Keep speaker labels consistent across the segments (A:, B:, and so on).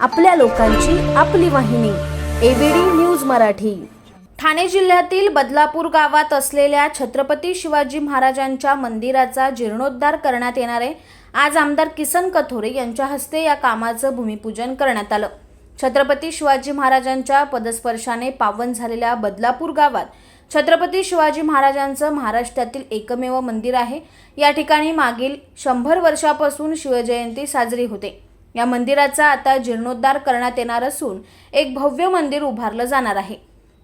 A: आपल्या लोकांची आपली वाहिनी एबीडी न्यूज मराठी. ठाणे जिल्ह्यातील बदलापूर गावात असलेल्या छत्रपती शिवाजी महाराजांच्या मंदिराचा जीर्णोद्धार करण्यात येणार आहे. आज आमदार किसन कथोरे यांच्या हस्ते या कामाचं भूमिपूजन करण्यात आलं. छत्रपती शिवाजी महाराजांच्या पदस्पर्शाने पावन झालेल्या बदलापूर गावात छत्रपती शिवाजी महाराजांचं महाराष्ट्रातील एकमेव मंदिर आहे. या ठिकाणी मागील शंभर वर्षापासून शिवजयंती साजरी होते. या मंदिराचा आता जीर्णोद्धार करण्यात येणार असून एक भव्य मंदिर उभारलं जाणार आहे.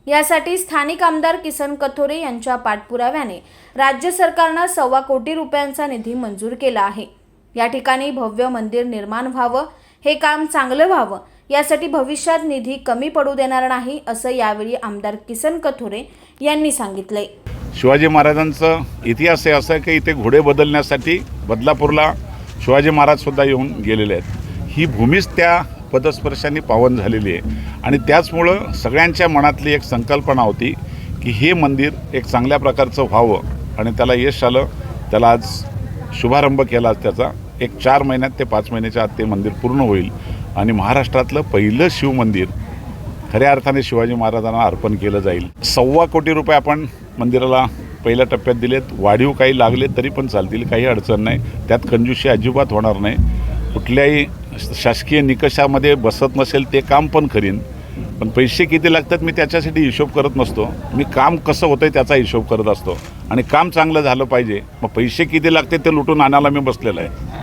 A: यासाठी स्थानिक आमदार किसन कथोरे यांच्या पाठपुराव्याने राज्य सरकारनं सव्वा कोटी रुपयांचा निधी मंजूर केला आहे. या ठिकाणी भव्य मंदिर निर्माण व्हावं हे काम चांगलं व्हावं यासाठी भविष्यात निधी कमी पडू देणार नाही असं यावेळी आमदार किसन कथोरे यांनी सांगितलंय.
B: शिवाजी महाराजांचं इतिहास हे असं की इथे घोडे बदलण्यासाठी बदलापूरला शिवाजी महाराजसुद्धा येऊन गेलेले आहेत. ही भूमीच त्या पदस्पर्शाने पावन झालेली आहे. आणि त्याचमुळं सगळ्यांच्या मनातली एक संकल्पना होती की हे मंदिर एक चांगल्या प्रकारचं व्हावं आणि त्याला यश आलं. त्याला आज शुभारंभ केला आज त्याचा. एक चार महिन्यात ते पाच महिन्याच्या आत ते मंदिर पूर्ण होईल. आणि महाराष्ट्रातलं पहिलं शिवमंदिर खऱ्या अर्थाने शिवाजी महाराजांना अर्पण केलं जाईल. सव्वा कोटी रुपये आपण मंदिराला पहिल्या टप्प्यात दिलेत. वाढीव काही लागले तरी पण चालतील. काही अडचण नाही. त्यात कंजूशी अजिबात होणार नाही. कुठल्याही शासकीय निकषामध्ये बसत नसेल ते काम पण करीन. पण पैसे किती लागतात मी त्याच्यासाठी हिशोब करत नसतो. मी काम कसं होतं त्याचा हिशोब करत असतो. आणि काम चांगलं झालं पाहिजे. मग पैसे किती लागते ते लुटून आणायला मी बसलेलो आहे.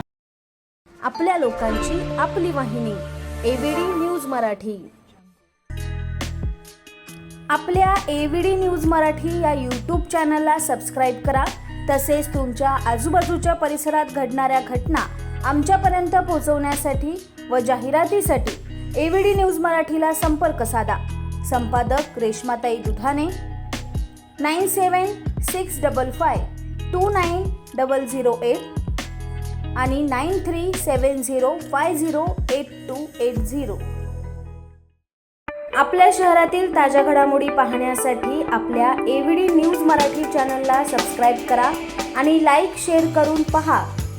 A: आपल्या लोकांची आपली वाहिनी एबीडी न्यूज मराठी. आपल्या एबीडी न्यूज मराठी या यूट्यूब चॅनलला सबस्क्राईब करा. तसेच तुमच्या आजूबाजूच्या परिसरात घडणाऱ्या घटना आमच्यापर्यंत पोहोचवण्यासाठी व जाहिरातीसाठी एव्हीडी न्यूज मराठीला संपर्क साधा. संपादक रेश्माताई Dudhane nine seven six double five two nine double zero eight आणि nine three seven zero five zero eight two eight zero. आपल्या शहरातील ताज्या घडामोडी पाहण्यासाठी आपल्या एव्हीडी न्यूज मराठी चॅनलला सबस्क्राईब करा आणि लाईक शेअर करून पहा.